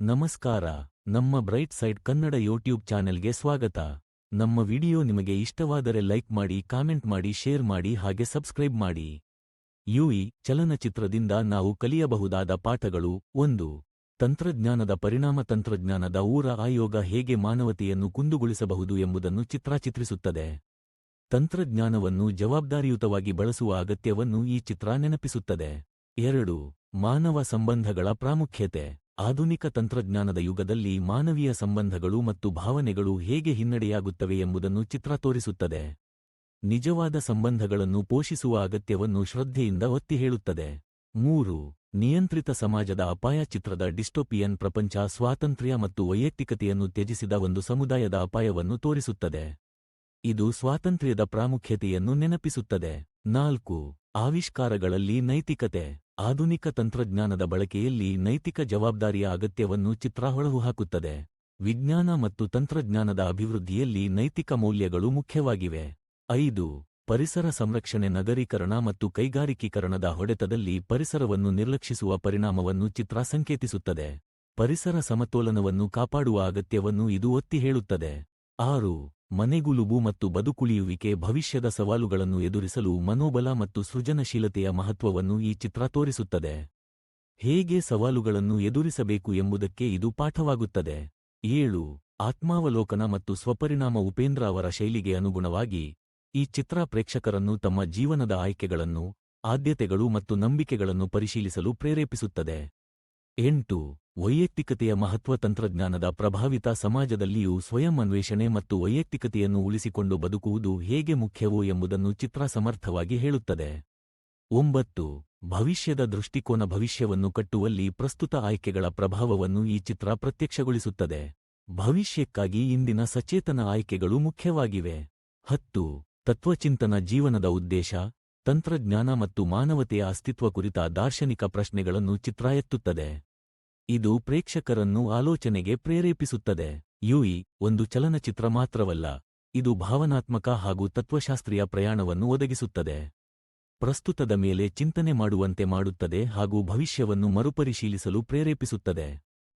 ನಮಸ್ಕಾರ, ನಮ್ಮ bright side Kannada YouTube ಚಾನೆಲ್ಗೆ ಸ್ವಾಗತ. ನಮ್ಮ ವಿಡಿಯೋ ನಿಮಗೆ ಇಷ್ಟವಾದರೆ ಲೈಕ್ ಮಾಡಿ, ಕಾಮೆಂಟ್ ಮಾಡಿ, ಶೇರ್ ಮಾಡಿ ಹಾಗೆ ಸಬ್ಸ್ಕ್ರೈಬ್ ಮಾಡಿ. ಯುಇ ಚಲನಚಿತ್ರದಿಂದ ನಾವು ಕಲಿಯಬಹುದಾದ ಪಾಠಗಳು ಒಂದು. ತಂತ್ರಜ್ಞಾನದ ಪರಿಣಾಮ ತಂತ್ರಜ್ಞಾನದ ಊರ ಆಯೋಗ ಹೇಗೆ ಮಾನವತೆಯನ್ನು ಕುಂದುಗೊಳಿಸಬಹುದು ಎಂಬುದನ್ನು ಚಿತ್ರ ಚಿತ್ರಿಸುತ್ತದೆ ತಂತ್ರಜ್ಞಾನವನ್ನು ಜವಾಬ್ದಾರಿಯುತವಾಗಿ ಬಳಸುವ ಅಗತ್ಯವನ್ನು ಈ ಚಿತ್ರ ನೆನಪಿಸುತ್ತದೆ. ಎರಡು. ಮಾನವ ಸಂಬಂಧಗಳ ಪ್ರಾಮುಖ್ಯತೆ. ಆಧುನಿಕ ತಂತ್ರಜ್ಞಾನದ ಯುಗದಲ್ಲಿ ಮಾನವೀಯ ಸಂಬಂಧಗಳು ಮತ್ತು ಭಾವನೆಗಳು ಹೇಗೆ ಹಿನ್ನಡೆಯಾಗುತ್ತವೆ ಎಂಬುದನ್ನು ಚಿತ್ರ ತೋರಿಸುತ್ತದೆ. ನಿಜವಾದ ಸಂಬಂಧಗಳನ್ನು ಪೋಷಿಸುವ ಅಗತ್ಯವನ್ನು ಶ್ರದ್ಧೆಯಿಂದ ಒತ್ತಿ ಹೇಳುತ್ತದೆ. ಮೂರು, ನಿಯಂತ್ರಿತ ಸಮಾಜದ ಅಪಾಯ ಚಿತ್ರದ ಡಿಸ್ಟೋಪಿಯನ್ ಪ್ರಪಂಚ ಸ್ವಾತಂತ್ರ್ಯ ಮತ್ತು ವೈಯಕ್ತಿಕತೆಯನ್ನು ತ್ಯಜಿಸಿದ ಒಂದು ಸಮುದಾಯದ ಅಪಾಯವನ್ನು ತೋರಿಸುತ್ತದೆ. ಇದು ಸ್ವಾತಂತ್ರ್ಯದ ಪ್ರಾಮುಖ್ಯತೆಯನ್ನು ನೆನಪಿಸುತ್ತದೆ. ನಾಲ್ಕು, ಆವಿಷ್ಕಾರಗಳಲ್ಲಿ ನೈತಿಕತೆ. ಆಧುನಿಕ ತಂತ್ರಜ್ಞಾನದ ಬಳಕೆಯಲ್ಲಿ ನೈತಿಕ ಜವಾಬ್ದಾರಿಯ ಅಗತ್ಯವನ್ನು ಚಿತ್ರ ಹಾಕುತ್ತದೆ ವಿಜ್ಞಾನ ಮತ್ತು ತಂತ್ರಜ್ಞಾನದ ಅಭಿವೃದ್ಧಿಯಲ್ಲಿ ನೈತಿಕ ಮೌಲ್ಯಗಳು ಮುಖ್ಯವಾಗಿವೆ. ಐದು, ಪರಿಸರ ಸಂರಕ್ಷಣೆ ನಗರೀಕರಣ ಮತ್ತು ಕೈಗಾರಿಕೀಕರಣದ ಹೊಡೆತದಲ್ಲಿ ಪರಿಸರವನ್ನು ನಿರ್ಲಕ್ಷಿಸುವ ಪರಿಣಾಮವನ್ನು ಚಿತ್ರ ಸಂಕೇತಿಸುತ್ತದೆ. ಪರಿಸರ ಸಮತೋಲನವನ್ನು ಕಾಪಾಡುವ ಅಗತ್ಯವನ್ನು ಇದು ಒತ್ತಿ ಹೇಳುತ್ತದೆ. ಆರು ಮನೆಗುಲುಬು ಮತ್ತು ಬದುಕುಳಿಯುವಿಕೆ ಭವಿಷ್ಯದ ಸವಾಲುಗಳನ್ನು ಎದುರಿಸಲು ಮನೋಬಲ ಮತ್ತು ಸೃಜನಶೀಲತೆಯ ಮಹತ್ವವನ್ನು ಈ ಚಿತ್ರ ತೋರಿಸುತ್ತದೆ. ಹೇಗೆ ಸವಾಲುಗಳನ್ನು ಎದುರಿಸಬೇಕು ಎಂಬುದಕ್ಕೆ ಇದು ಪಾಠವಾಗುತ್ತದೆ. ಏಳು. ಆತ್ಮಾವಲೋಕನ ಮತ್ತು ಸ್ವಪರಿಣಾಮ ಉಪೇಂದ್ರ ಅವರ ಶೈಲಿಗೆ ಅನುಗುಣವಾಗಿ ಈ ಚಿತ್ರ ಪ್ರೇಕ್ಷಕರನ್ನು ತಮ್ಮ ಜೀವನದ ಆಯ್ಕೆಗಳನ್ನು, ಆದ್ಯತೆಗಳು ಮತ್ತು ನಂಬಿಕೆಗಳನ್ನು ಪರಿಶೀಲಿಸಲು ಪ್ರೇರೇಪಿಸುತ್ತದೆ. ಎಂಟು, ವೈಯಕ್ತಿಕತೆಯ ಮಹತ್ವ ತಂತ್ರಜ್ಞಾನದ ಪ್ರಭಾವಿತ ಸಮಾಜದಲ್ಲಿಯೂ ಸ್ವಯಂ ಅನ್ವೇಷಣೆ ಮತ್ತು ವೈಯಕ್ತಿಕತೆಯನ್ನು ಉಳಿಸಿಕೊಂಡು ಬದುಕುವುದು ಹೇಗೆ ಮುಖ್ಯವೋ ಎಂಬುದನ್ನು ಚಿತ್ರ ಸಮರ್ಥವಾಗಿ ಹೇಳುತ್ತದೆ. ಒಂಬತ್ತು, ಭವಿಷ್ಯದ ದೃಷ್ಟಿಕೋನ ಭವಿಷ್ಯವನ್ನು ಕಟ್ಟುವಲ್ಲಿ ಪ್ರಸ್ತುತ ಆಯ್ಕೆಗಳ ಪ್ರಭಾವವನ್ನು ಈ ಚಿತ್ರ ಪ್ರತ್ಯಕ್ಷಗೊಳಿಸುತ್ತದೆ. ಭವಿಷ್ಯಕ್ಕಾಗಿ ಇಂದಿನ ಸಚೇತನ ಆಯ್ಕೆಗಳು ಮುಖ್ಯವಾಗಿವೆ. ಹತ್ತು, ತತ್ವಚಿಂತನ ಜೀವನದ ಉದ್ದೇಶ, ತಂತ್ರಜ್ಞಾನ ಮತ್ತು ಮಾನವತೆಯ ಅಸ್ತಿತ್ವ ಕುರಿತ ದಾರ್ಶನಿಕ ಪ್ರಶ್ನೆಗಳನ್ನು ಚಿತ್ರ ಎತ್ತುತ್ತದೆ. ಇದು ಪ್ರೇಕ್ಷಕರನ್ನು ಆಲೋಚನೆಗೆ ಪ್ರೇರೇಪಿಸುತ್ತದೆ. ಯುಇ ಒಂದು ಚಲನಚಿತ್ರ ಮಾತ್ರವಲ್ಲ, ಇದು ಭಾವನಾತ್ಮಕ ಹಾಗೂ ತತ್ವಶಾಸ್ತ್ರೀಯ ಪ್ರಯಾಣವನ್ನು ಒದಗಿಸುತ್ತದೆ. ಪ್ರಸ್ತುತದ ಮೇಲೆ ಚಿಂತನೆ ಮಾಡುವಂತೆ ಮಾಡುತ್ತದೆ ಹಾಗೂ ಭವಿಷ್ಯವನ್ನು ಮರುಪರಿಶೀಲಿಸಲು ಪ್ರೇರೇಪಿಸುತ್ತದೆ.